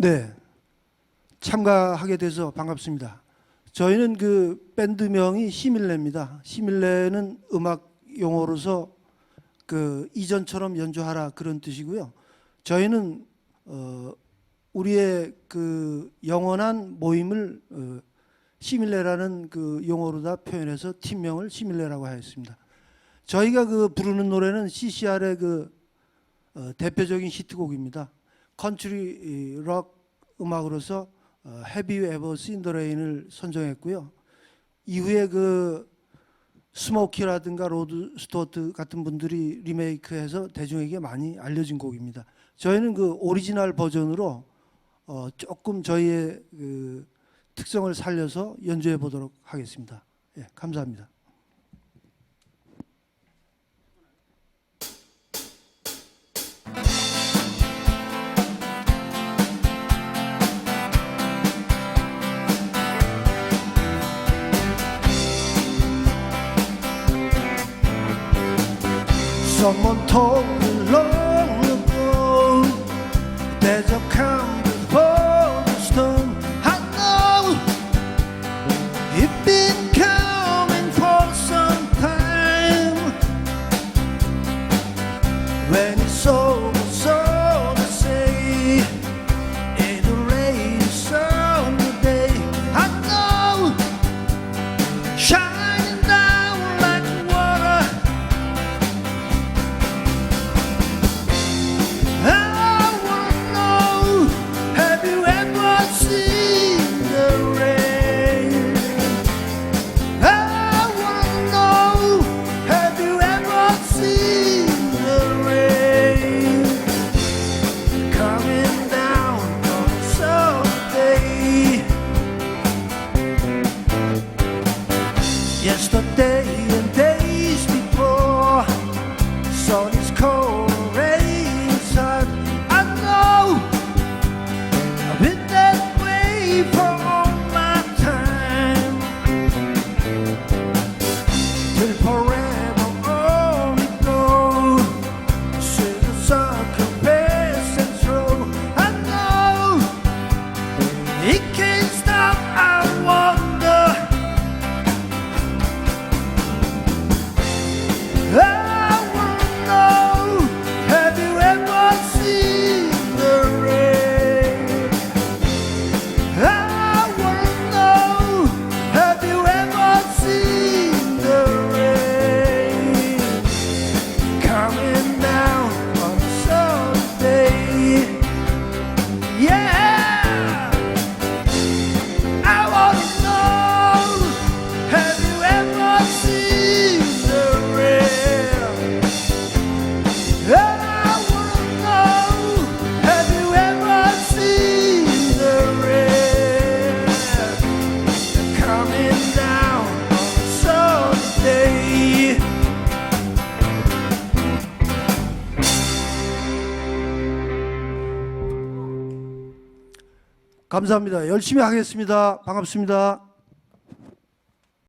네. 참가하게 돼서 반갑습니다. 저희는 그 밴드명이 시밀레입니다. 시밀레는 음악 용어로서 그 이전처럼 연주하라 그런 뜻이고요. 저희는 어 우리의 그 영원한 모임을 어 시밀레라는 그 용어로 다 표현해서 팀명을 시밀레라고 하였습니다. 저희가 그 부르는 노래는 CCR의 그 어, 대표적인 히트곡입니다. 컨트리 록 음악으로서 Ever Seen the Rain을 선정했고요. 이후에 그 스모키라든가 로드 스토트 같은 분들이 리메이크해서 대중에게 많이 알려진 곡입니다. 저희는 그 오리지널 버전으로 어, 조금 저희의 그 특성을 살려서 연주해 보도록 하겠습니다. 예, 감사합니다. Someone told me long ago There's a come Yesterday 감사합니다. 열심히 하겠습니다. 반갑습니다.